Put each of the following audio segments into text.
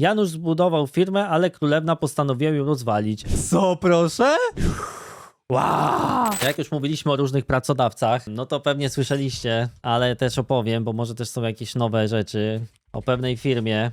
Janusz zbudował firmę, ale królewna postanowiła ją rozwalić. Co proszę? Wow! Jak już mówiliśmy o różnych pracodawcach, no to pewnie słyszeliście, ale też opowiem, bo może też są jakieś nowe rzeczy o pewnej firmie,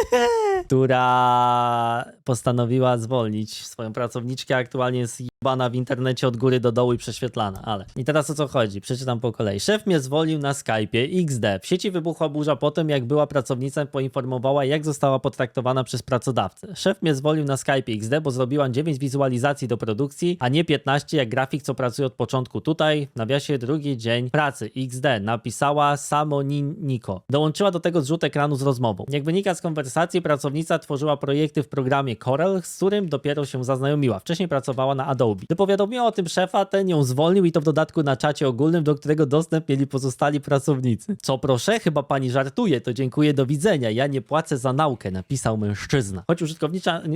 która postanowiła zwolnić swoją pracowniczkę, aktualnie jest jebana w internecie od góry do dołu i prześwietlana, ale... I teraz o co chodzi? Przeczytam po kolei. Szef mnie zwolnił na Skype'ie XD. W sieci wybuchła burza po tym, jak była pracownica poinformowała, jak została potraktowana przez pracodawcę. Szef mnie zwolnił na Skype'ie XD, bo zrobiłam 9 wizualizacji do produkcji, a nie 15 jak grafik, co pracuje od początku tutaj. W nawiasie drugi dzień pracy XD napisała Samoniniko. Dołączyła do tego zrzut ekranu z rozmową. Jak wynika z konwersacji, pracownica tworzyła projekty w programie Corel, z którym dopiero się zaznajomiła. Wcześniej pracowała na Adobe. Gdy powiadomiła o tym szefa, ten ją zwolnił i to w dodatku na czacie ogólnym, do którego dostęp mieli pozostali pracownicy. Co proszę? Chyba pani żartuje, to dziękuję, do widzenia. Ja nie płacę za naukę, napisał mężczyzna. Choć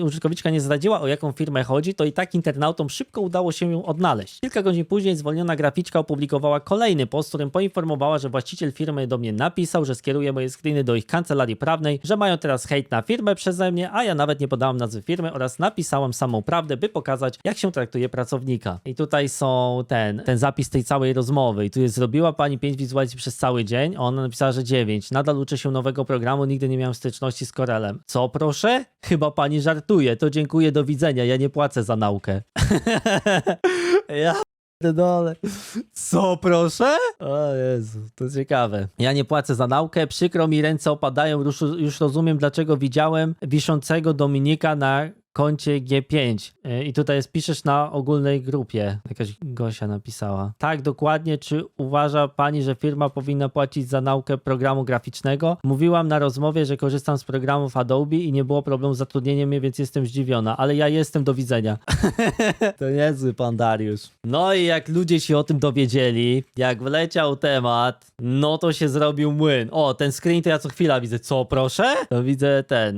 użytkowniczka nie zdradziła o jaką firmę chodzi, to i tak internautom szybko udało się ją odnaleźć. Kilka godzin później zwolniona graficzka opublikowała kolejny post, w którym poinformowała, że właściciel firmy do mnie napisał, że skieruje moje screeny do ich kancelarii prawnej, że mają teraz hejt na firmę przeze mnie, a ja nawet nie podałam nazwy firmy oraz napisałam samą prawdę, by pokazać, jak się traktuje pracownika. I tutaj są ten, ten zapis tej całej rozmowy. I tu jest, zrobiła pani 5 wizualizacji przez cały dzień, ona napisała, że 9. Nadal uczę się nowego programu, nigdy nie miałem styczności z Corelem. Co proszę? Chyba pani żartuje. To dziękuję, do widzenia. Ja nie płacę za naukę. ja dole. Co proszę? O Jezu, to ciekawe. Ja nie płacę za naukę, przykro mi, ręce opadają, już, już rozumiem dlaczego widziałem wiszącego Dominika na koncie G5. Yy, I tutaj jest, piszesz na ogólnej grupie. Jakaś Gosia napisała. Tak, dokładnie. Czy uważa pani, że firma powinna płacić za naukę programu graficznego? Mówiłam na rozmowie, że korzystam z programów Adobe i nie było problemu z zatrudnieniem mnie, więc jestem zdziwiona. Ale ja jestem do widzenia. To niezły pan Dariusz. No i jak ludzie się o tym dowiedzieli, jak wleciał temat, no to się zrobił młyn. O, ten screen to ja co chwila widzę. Co, proszę? To widzę ten,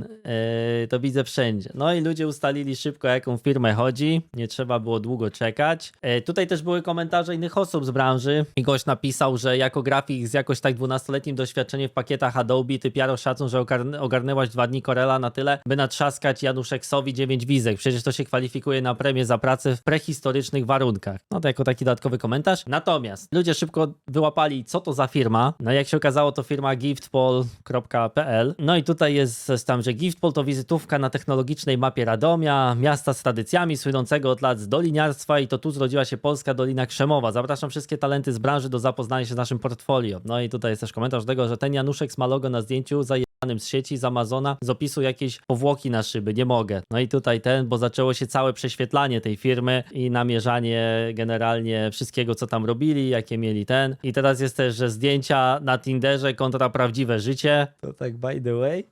yy, to widzę wszędzie. No i ludzie ustalili szybko, jaką firmę chodzi. Nie trzeba było długo czekać. Yy, tutaj też były komentarze innych osób z branży. I gość napisał, że jako grafik z jakoś tak 12-letnim doświadczeniem w pakietach Adobe, ty piaro szacun, że ogarn- ogarnęłaś dwa dni Corela na tyle, by natrzaskać Januszeksowi 9 wizek. Przecież to się kwalifikuje na premię za pracę w prehistorycznych warunkach. No to jako taki dodatkowy komentarz. Natomiast ludzie szybko wyłapali, co to za firma. No jak się okazało, to firma giftpol.pl. No i tutaj jest tam, że Giftpol to wizytówka na technologicznej mapie Radomia, miasta z tradycjami, słynącego od lat z doliniarstwa i to tu zrodziła się polska Dolina Krzemowa. Zapraszam wszystkie talenty z branży do zapoznania się z naszym portfolio. No i tutaj jest też komentarz tego, że ten Januszek ma logo na zdjęciu zajebanym z sieci, z Amazona, z opisu jakieś powłoki na szyby, nie mogę. No i tutaj ten, bo zaczęło się całe prześwietlanie tej firmy i namierzanie generalnie wszystkiego, co tam robili, jakie mieli ten. I teraz jest też, że zdjęcia na Tinderze kontra prawdziwe życie. To tak by the way.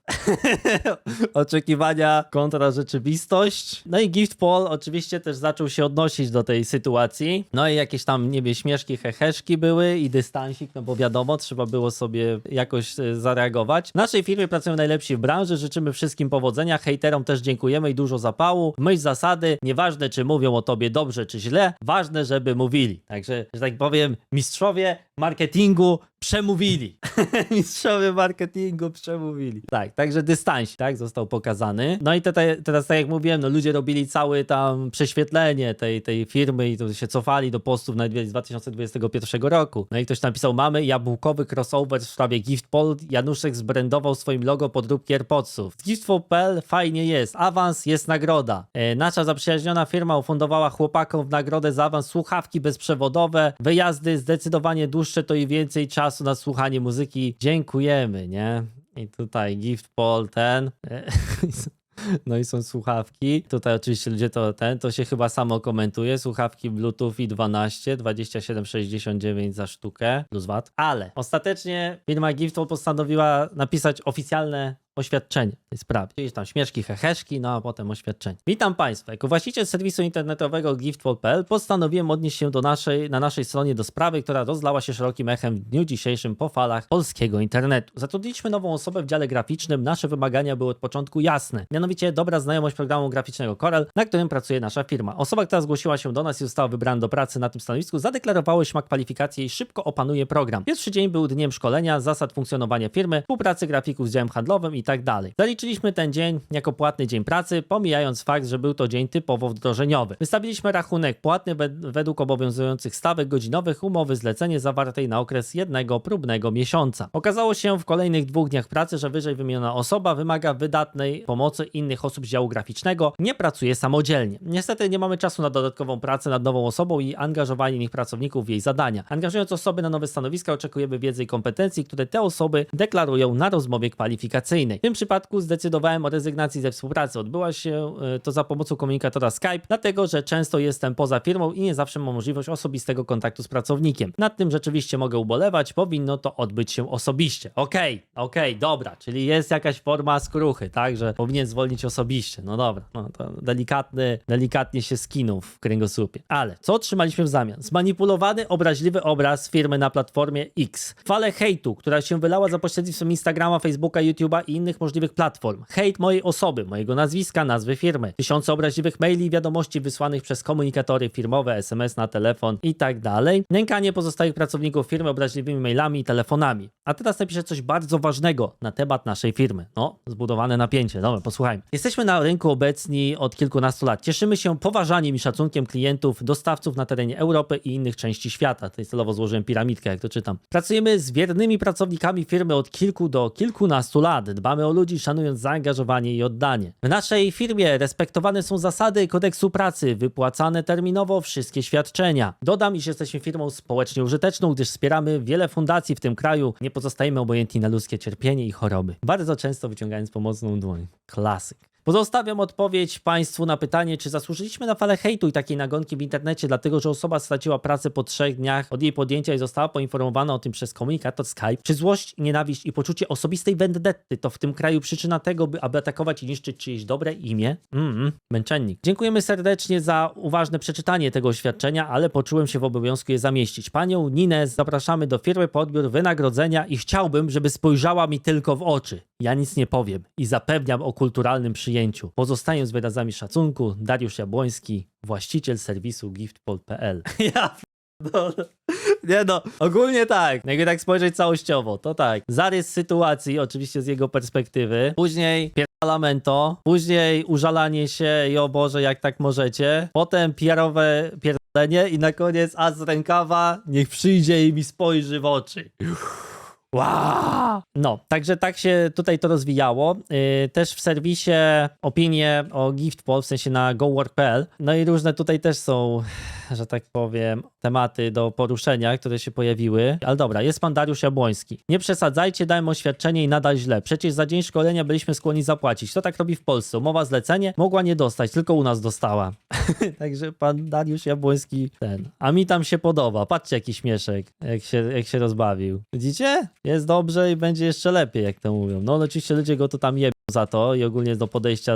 Oczekiwania kontra rzeczywistość. No i Gift Paul oczywiście też zaczął się odnosić do tej sytuacji. No i jakieś tam, nie wiem, śmieszki, heheszki były i dystansik, no bo wiadomo, trzeba było sobie jakoś e, zareagować. W naszej firmie pracują najlepsi w branży, życzymy wszystkim powodzenia, hejterom też dziękujemy i dużo zapału. Myśl zasady, nieważne czy mówią o tobie dobrze czy źle, ważne, żeby mówili. Także, że tak powiem, mistrzowie marketingu przemówili. mistrzowie marketingu przemówili. Tak, także dystansik, tak, został pokazany. No i te, te, teraz, tak jak mówiłem, no ludzie robili cały tam prześwietlenie tej, tej firmy i to się cofali do postów na z 2021 roku. No i ktoś napisał, mamy jabłkowy crossover w sprawie Giftpol. Januszek zbrandował swoim logo podróbki AirPodsów. Z Giftpol.pl fajnie jest. Awans jest nagroda. E, nasza zaprzyjaźniona firma ufundowała chłopakom w nagrodę za awans słuchawki bezprzewodowe. Wyjazdy zdecydowanie dłuższe to i więcej czasu na słuchanie muzyki. Dziękujemy, nie? I tutaj Giftpol ten. E, No i są słuchawki. Tutaj oczywiście ludzie to ten, to się chyba samo komentuje. Słuchawki Bluetooth i 12, 27,69 za sztukę plus VAT. Ale ostatecznie firma Giftpol postanowiła napisać oficjalne oświadczenie w tej sprawie. Gdzieś tam śmieszki, heheszki, no a potem oświadczenie. Witam Państwa. Jako właściciel serwisu internetowego giftpol.pl postanowiłem odnieść się do naszej, na naszej stronie do sprawy, która rozlała się szerokim echem w dniu dzisiejszym po falach polskiego internetu. Zatrudniliśmy nową osobę w dziale graficznym. Nasze wymagania były od początku jasne. Mianowicie dobra znajomość programu graficznego Corel, na którym pracuje nasza firma. Osoba, która zgłosiła się do nas i została wybrana do pracy na tym stanowisku, zadeklarowała, że ma kwalifikacje i szybko opanuje program. Pierwszy dzień był dniem szkolenia, zasad funkcjonowania firmy, współpracy grafików z działem handlowym i i tak dalej. Zaliczyliśmy ten dzień jako płatny dzień pracy, pomijając fakt, że był to dzień typowo wdrożeniowy. Wystawiliśmy rachunek płatny wed- według obowiązujących stawek godzinowych umowy zlecenie zawartej na okres jednego próbnego miesiąca. Okazało się w kolejnych dwóch dniach pracy, że wyżej wymieniona osoba wymaga wydatnej pomocy innych osób z działu graficznego, nie pracuje samodzielnie. Niestety nie mamy czasu na dodatkową pracę nad nową osobą i angażowanie innych pracowników w jej zadania. Angażując osoby na nowe stanowiska, oczekujemy wiedzy i kompetencji, które te osoby deklarują na rozmowie kwalifikacyjnej. W tym przypadku zdecydowałem o rezygnacji ze współpracy. Odbyła się e, to za pomocą komunikatora Skype, dlatego że często jestem poza firmą i nie zawsze mam możliwość osobistego kontaktu z pracownikiem. Nad tym rzeczywiście mogę ubolewać, powinno to odbyć się osobiście. Okej, okej, dobra, czyli jest jakaś forma skruchy, tak, że powinien zwolnić osobiście. No dobra, no to delikatny, delikatnie się skinął w kręgosłupie. Ale co otrzymaliśmy w zamian? Zmanipulowany, obraźliwy obraz firmy na platformie X. Falę hejtu, która się wylała za pośrednictwem Instagrama, Facebooka, YouTube'a i innych możliwych platform. Hejt mojej osoby, mojego nazwiska, nazwy firmy. Tysiące obraźliwych maili i wiadomości wysłanych przez komunikatory firmowe, SMS na telefon i tak dalej. Nękanie pozostałych pracowników firmy obraźliwymi mailami i telefonami. A teraz napiszę coś bardzo ważnego na temat naszej firmy. No, zbudowane napięcie. Dobra, posłuchajmy. Jesteśmy na rynku obecni od kilkunastu lat. Cieszymy się poważaniem i szacunkiem klientów, dostawców na terenie Europy i innych części świata. Tutaj celowo złożyłem piramidkę, jak to czytam. Pracujemy z wiernymi pracownikami firmy od kilku do kilkunastu lat. Dbamy o ludzi, szanując zaangażowanie i oddanie. W naszej firmie respektowane są zasady kodeksu pracy, wypłacane terminowo wszystkie świadczenia. Dodam, iż jesteśmy firmą społecznie użyteczną, gdyż wspieramy wiele fundacji w tym kraju. Nie pozostajemy obojętni na ludzkie cierpienie i choroby. Bardzo często wyciągając pomocną dłoń. Klasyk. Pozostawiam odpowiedź Państwu na pytanie, czy zasłużyliśmy na falę hejtu i takiej nagonki w internecie, dlatego że osoba straciła pracę po trzech dniach od jej podjęcia i została poinformowana o tym przez komunikator Skype. Czy złość, nienawiść i poczucie osobistej vendetty to w tym kraju przyczyna tego, by aby atakować i niszczyć czyjeś dobre imię? Mm, męczennik. Dziękujemy serdecznie za uważne przeczytanie tego oświadczenia, ale poczułem się w obowiązku je zamieścić. Panią Ninę zapraszamy do firmy po wynagrodzenia i chciałbym, żeby spojrzała mi tylko w oczy. Ja nic nie powiem i zapewniam o kulturalnym przyjęciu. Pozostaję z wyrazami szacunku. Dariusz Jabłoński, właściciel serwisu giftpol.pl. Ja no, nie no, ogólnie tak. Jakby tak spojrzeć całościowo, to tak. Zarys sytuacji, oczywiście z jego perspektywy. Później lamento, później użalanie się i o Boże, jak tak możecie. Potem PR-owe pierdolenie i na koniec a z rękawa, niech przyjdzie i mi spojrzy w oczy. Wow! No, także tak się tutaj to rozwijało. Yy, też w serwisie opinie o GiftPol, w sensie na gowork.pl. No i różne tutaj też są, że tak powiem, tematy do poruszenia, które się pojawiły. Ale dobra, jest pan Dariusz Jabłoński. Nie przesadzajcie, dałem oświadczenie i nadal źle. Przecież za dzień szkolenia byliśmy skłonni zapłacić. Kto tak robi w Polsce? Umowa zlecenie mogła nie dostać, tylko u nas dostała. Także pan Dariusz Jabłoński ten. A mi tam się podoba. Patrzcie jaki śmieszek, jak się, jak się rozbawił. Widzicie? Jest dobrze i będzie jeszcze lepiej, jak to mówią. No oczywiście ludzie go to tam jebią za to i ogólnie do podejścia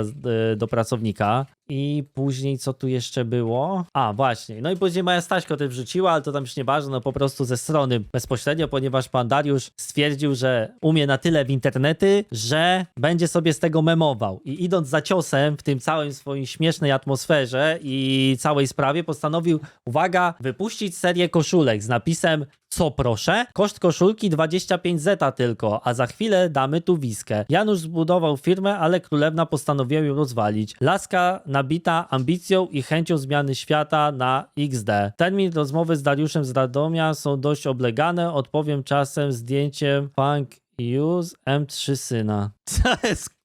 e, do pracownika. I później co tu jeszcze było? A, właśnie. No i później moja Staśko też wrzuciła, ale to tam już nieważne, no po prostu ze strony bezpośrednio, ponieważ pan Dariusz stwierdził, że umie na tyle w internety, że będzie sobie z tego memował. I idąc za ciosem w tym całym swoim śmiesznej atmosferze i całej sprawie, postanowił, uwaga, wypuścić serię koszulek z napisem co proszę? Koszt koszulki 25 zeta tylko, a za chwilę damy tu wiskę. Janusz zbudował firmę, ale królewna postanowiła ją rozwalić. Laska nabita ambicją i chęcią zmiany świata na XD. Termin rozmowy z Dariuszem z Radomia są dość oblegane. Odpowiem czasem zdjęciem Funk Use M3 syna. To jest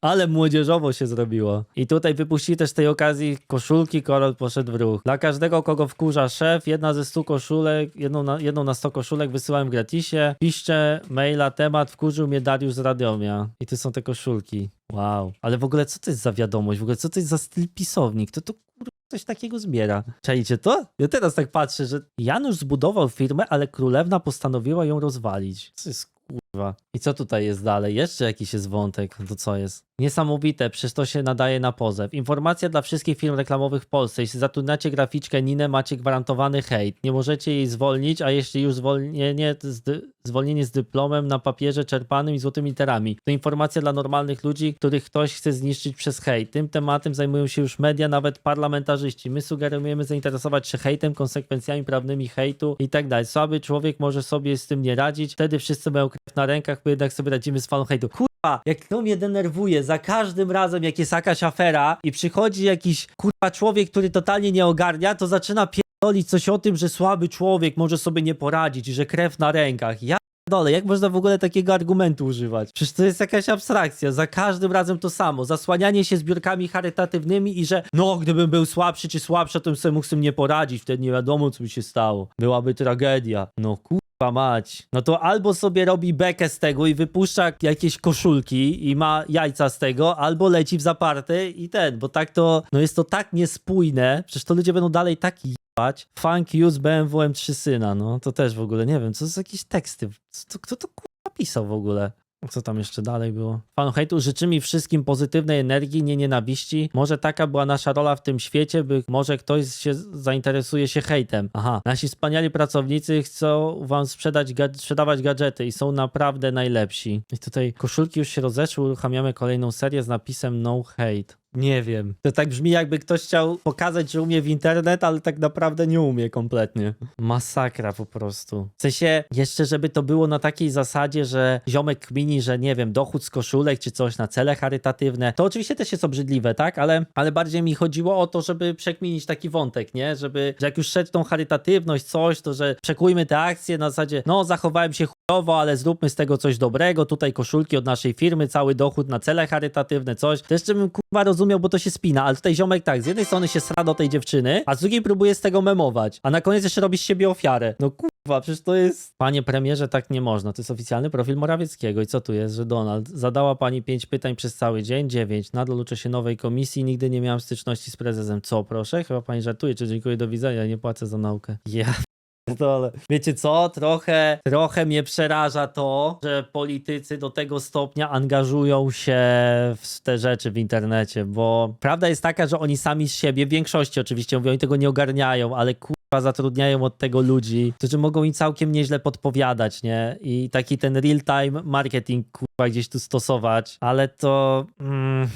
ale młodzieżowo się zrobiło. I tutaj wypuścili też tej okazji koszulki, Korol poszedł w ruch. Dla każdego, kogo wkurza szef, jedna ze 100 koszulek, jedną na, jedną na 100 koszulek wysyłałem gratisie. Piszcie maila, temat, wkurzył mnie Dariusz z Radomia. I tu są te koszulki. Wow. Ale w ogóle co to jest za wiadomość? W ogóle co to jest za styl pisownik? To to kurwa coś takiego zbiera. Czajcie to? Ja teraz tak patrzę, że Janusz zbudował firmę, ale królewna postanowiła ją rozwalić. Co jest? I co tutaj jest dalej? Jeszcze jakiś jest wątek. To co jest? Niesamowite, przecież to się nadaje na pozew. Informacja dla wszystkich firm reklamowych w Polsce. Jeśli zatrudniacie graficzkę Ninę, macie gwarantowany hejt. Nie możecie jej zwolnić, a jeśli już zwolnienie z, zwolnienie z dyplomem na papierze czerpanym i złotymi literami. To informacja dla normalnych ludzi, których ktoś chce zniszczyć przez hejt. Tym tematem zajmują się już media, nawet parlamentarzyści. My sugerujemy zainteresować się hejtem, konsekwencjami prawnymi hejtu i tak dalej. Słaby człowiek może sobie z tym nie radzić. Wtedy wszyscy mają krew na rękach, bo jednak sobie radzimy z falą hejtu. Kurwa, jak to mnie denerwuje, za każdym razem jak jest jakaś afera i przychodzi jakiś kurwa człowiek, który totalnie nie ogarnia, to zaczyna pierdolić coś o tym, że słaby człowiek może sobie nie poradzić i że krew na rękach. Ja dole, jak można w ogóle takiego argumentu używać? Przecież to jest jakaś abstrakcja, za każdym razem to samo, zasłanianie się zbiórkami charytatywnymi i że no, gdybym był słabszy czy słabsza, to bym sobie mógł z tym nie poradzić, wtedy nie wiadomo, co by się stało. Byłaby tragedia. No kurwa mać. No to albo sobie robi bekę z tego i wypuszcza jakieś koszulki i ma jajca z tego, albo leci w zaparte i ten, bo tak to, no jest to tak niespójne, przecież to ludzie będą dalej tak jebać. Funk use BMW M3 syna, no to też w ogóle, nie wiem, co za jakieś teksty, co, kto to kurwa pisał w ogóle? Co tam jeszcze dalej było? Fan hejtu życzy mi wszystkim pozytywnej energii, nie nienawiści. Może taka była nasza rola w tym świecie, by może ktoś się zainteresuje się hejtem. Aha, nasi wspaniali pracownicy chcą wam sprzedać, ga- sprzedawać gadżety i są naprawdę najlepsi. I tutaj koszulki już się rozeszły, uruchamiamy kolejną serię z napisem no hate. Nie wiem. To tak brzmi, jakby ktoś chciał pokazać, że umie w internet, ale tak naprawdę nie umie kompletnie. Masakra po prostu. W sensie, jeszcze żeby to było na takiej zasadzie, że ziomek kmini, że nie wiem, dochód z koszulek czy coś na cele charytatywne, to oczywiście też jest obrzydliwe, tak? Ale, ale bardziej mi chodziło o to, żeby przekminić taki wątek, nie? Żeby, że jak już szedł tą charytatywność, coś, to że przekujmy te akcje na zasadzie, no zachowałem się chujowo, ale zróbmy z tego coś dobrego, tutaj koszulki od naszej firmy, cały dochód na cele charytatywne, coś. To jeszcze bym kurwa rozumiał, bo to się spina, ale tutaj ziomek tak, z jednej strony się sra do tej dziewczyny, a z drugiej próbuje z tego memować, a na koniec jeszcze robi z siebie ofiarę. No kurwa, przecież to jest... Panie premierze, tak nie można, to jest oficjalny profil Morawieckiego i co tu jest, że Donald, zadała pani pięć pytań przez cały dzień, dziewięć, nadal uczę się nowej komisji, nigdy nie miałam styczności z prezesem. Co, proszę? Chyba pani żartuje, czy dziękuję, do widzenia, nie płacę za naukę. Ja ale wiecie co? Trochę, trochę mnie przeraża to, że politycy do tego stopnia angażują się w te rzeczy w internecie, bo prawda jest taka, że oni sami z siebie, w większości oczywiście mówią, oni tego nie ogarniają, ale kurwa zatrudniają od tego ludzi, którzy mogą im całkiem nieźle podpowiadać, nie? I taki ten real-time marketing kurwa gdzieś tu stosować, ale to... Mm,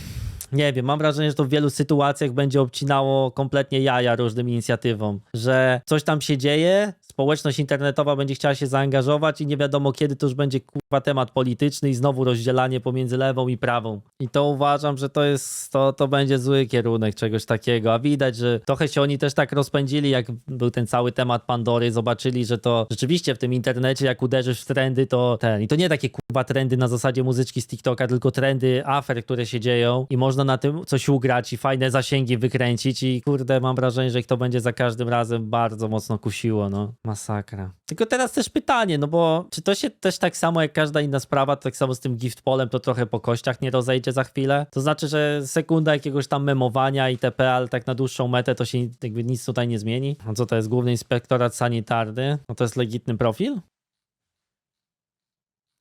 nie wiem, mam wrażenie, że to w wielu sytuacjach będzie obcinało kompletnie jaja różnym inicjatywom, że coś tam się dzieje, społeczność internetowa będzie chciała się zaangażować i nie wiadomo kiedy to już będzie kurwa temat polityczny i znowu rozdzielanie pomiędzy lewą i prawą. I to uważam, że to jest, to, to będzie zły kierunek czegoś takiego, a widać, że trochę się oni też tak rozpędzili, jak był ten cały temat Pandory, zobaczyli, że to rzeczywiście w tym internecie, jak uderzysz w trendy, to ten, i to nie takie kurwa trendy na zasadzie muzyczki z TikToka, tylko trendy afer, które się dzieją. I można na tym coś ugrać i fajne zasięgi wykręcić. I kurde, mam wrażenie, że ich to będzie za każdym razem bardzo mocno kusiło, no. Masakra. Tylko teraz też pytanie, no bo czy to się też tak samo jak każda inna sprawa, tak samo z tym gift polem, to trochę po kościach nie rozejdzie za chwilę? To znaczy, że sekunda jakiegoś tam memowania itp., ale tak na dłuższą metę to się jakby nic tutaj nie zmieni? A co to jest Główny Inspektorat Sanitarny? No to jest legitny profil?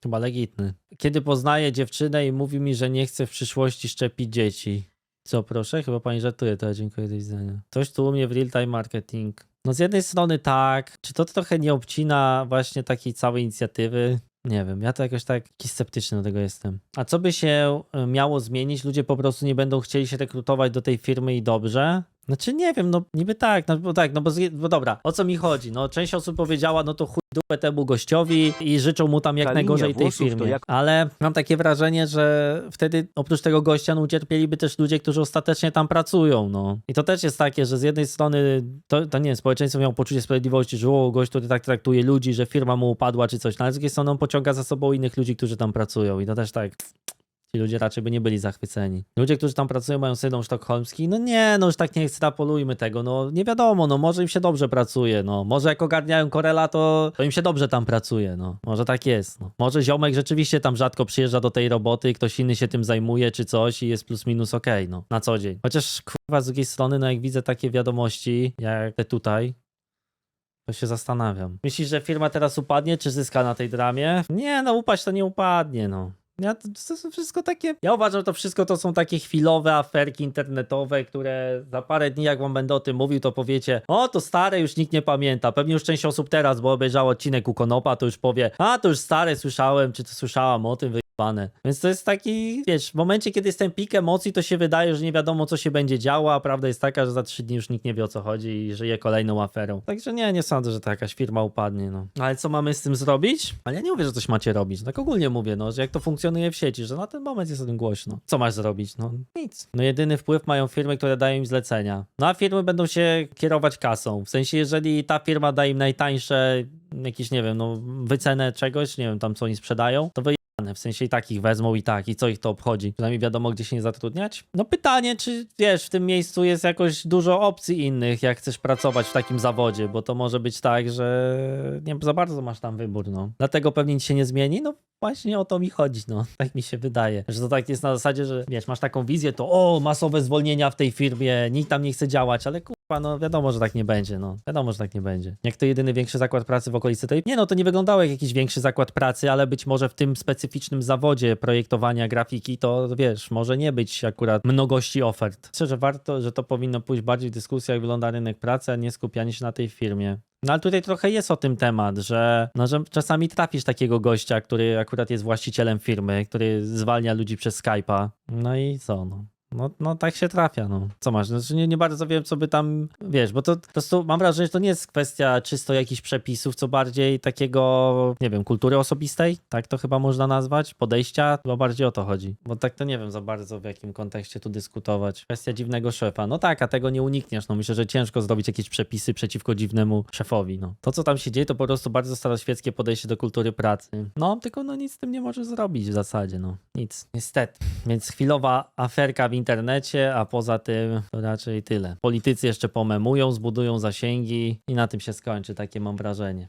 Chyba legitny. Kiedy poznaję dziewczynę i mówi mi, że nie chce w przyszłości szczepić dzieci. Co proszę? Chyba pani żartuje, to ja dziękuję do widzenia. Coś tu u mnie w real time marketing. No z jednej strony tak, czy to trochę nie obcina właśnie takiej całej inicjatywy? Nie wiem, ja to jakoś tak sceptyczny do tego jestem. A co by się y, miało zmienić? Ludzie po prostu nie będą chcieli się rekrutować do tej firmy i dobrze? Znaczy nie wiem, no niby tak, no bo tak, no bo, bo dobra, o co mi chodzi? No część osób powiedziała, no to chuj dupę temu gościowi i życzą mu tam jak Ta najgorzej tej firmie. jak- Ale mam takie wrażenie, że wtedy oprócz tego gościa no, ucierpieliby też ludzie, którzy ostatecznie tam pracują, no. I to też jest takie, że z jednej strony to, to nie wiem, społeczeństwo miało poczucie sprawiedliwości, że o, gość, który tak traktuje ludzi, że firma mu upadła czy coś, no, ale z drugiej strony on pociąga za sobą innych ludzi, którzy tam pracują i to też tak Ci ludzie raczej by nie byli zachwyceni. Ludzie, którzy tam pracują, mają syndrom sztokholmski. No nie, no już tak nie ekstrapolujmy tego. No nie wiadomo, no może im się dobrze pracuje. No może jak ogarniają Korela, to, to im się dobrze tam pracuje. No może tak jest. No. Może ziomek rzeczywiście tam rzadko przyjeżdża do tej roboty, ktoś inny się tym zajmuje czy coś i jest plus minus okej, no na co dzień. Chociaż kurwa z drugiej strony, no jak widzę takie wiadomości, jak te tutaj, to się zastanawiam. Myślisz, że firma teraz upadnie, czy zyska na tej dramie? Nie, no upaść to nie upadnie, no. Ja, to, są wszystko takie. Ja uważam, że to wszystko to są takie chwilowe aferki internetowe, które za parę dni, jak wam będę o tym mówił, to powiecie, o to stare już nikt nie pamięta. Pewnie już część osób teraz, bo obejrzało odcinek u Konopa, to już powie, a to już stare słyszałem, czy to słyszałam o tym, wyjebane Pane. Więc to jest taki, wiesz, w momencie, kiedy jest ten pik emocji, to się wydaje, że nie wiadomo, co się będzie działo, a prawda jest taka, że za trzy dni już nikt nie wie, o co chodzi i żyje kolejną aferą. Także nie, nie sądzę, że ta jakaś firma upadnie, no. Ale co mamy z tym zrobić? Ale ja nie mówię, że coś macie robić. Tak ogólnie mówię, no, że jak to funkcjonuje w sieci, że na ten moment jest o tym głośno. Co masz zrobić? No, nic. No, jedyny wpływ mają firmy, które dają im zlecenia. No, a firmy będą się kierować kasą. W sensie, jeżeli ta firma da im najtańsze, jakieś, nie wiem, no, wycenę czegoś, nie wiem, tam co oni sprzedają, to wy w sensie i takich wezmą i tak, i co ich to obchodzi? Przynajmniej wiadomo, gdzie się nie zatrudniać. No pytanie, czy wiesz, w tym miejscu jest jakoś dużo opcji innych, jak chcesz pracować w takim zawodzie, bo to może być tak, że nie za bardzo masz tam wybór, no. Dlatego pewnie nic się nie zmieni, no właśnie o to mi chodzi, no. Tak mi się wydaje, że to tak jest na zasadzie, że wiesz, masz taką wizję, to o, masowe zwolnienia w tej firmie, nikt tam nie chce działać, ale kurwa, no wiadomo, że tak nie będzie, no. Wiadomo, że tak nie będzie. Jak to jedyny większy zakład pracy w okolicy tej... Nie no, to nie wyglądało jak jakiś większy zakład pracy, ale być może w tym specyficznym zawodzie projektowania grafiki, to wiesz, może nie być akurat mnogości ofert. Myślę, że warto, że to powinno pójść bardziej w dyskusję, jak wygląda rynek pracy, a nie skupianie się na tej firmie. No ale tutaj trochę jest o tym temat, że, no, że czasami trafisz takiego gościa, który akurat jest właścicielem firmy, który zwalnia ludzi przez Skype'a. No i co, no. No, no tak się trafia, no. Co masz? Znaczy nie, nie bardzo wiem, co by tam, wiesz, bo to po prostu mam wrażenie, że to nie jest kwestia czysto jakichś przepisów, co bardziej takiego, nie wiem, kultury osobistej, tak to chyba można nazwać, podejścia, chyba bardziej o to chodzi. Bo tak to nie wiem za bardzo, w jakim kontekście tu dyskutować. Kwestia dziwnego szefa, no tak, a tego nie unikniesz, no myślę, że ciężko zrobić jakieś przepisy przeciwko dziwnemu szefowi, no. To, co tam się dzieje, to po prostu bardzo staroświeckie podejście do kultury pracy. No, tylko no nic z tym nie możesz zrobić w zasadzie, no. Nic, niestety. Więc chwilowa aferka w internecie, a poza tym to raczej tyle. Politycy jeszcze pomemują, zbudują zasięgi i na tym się skończy, takie mam wrażenie.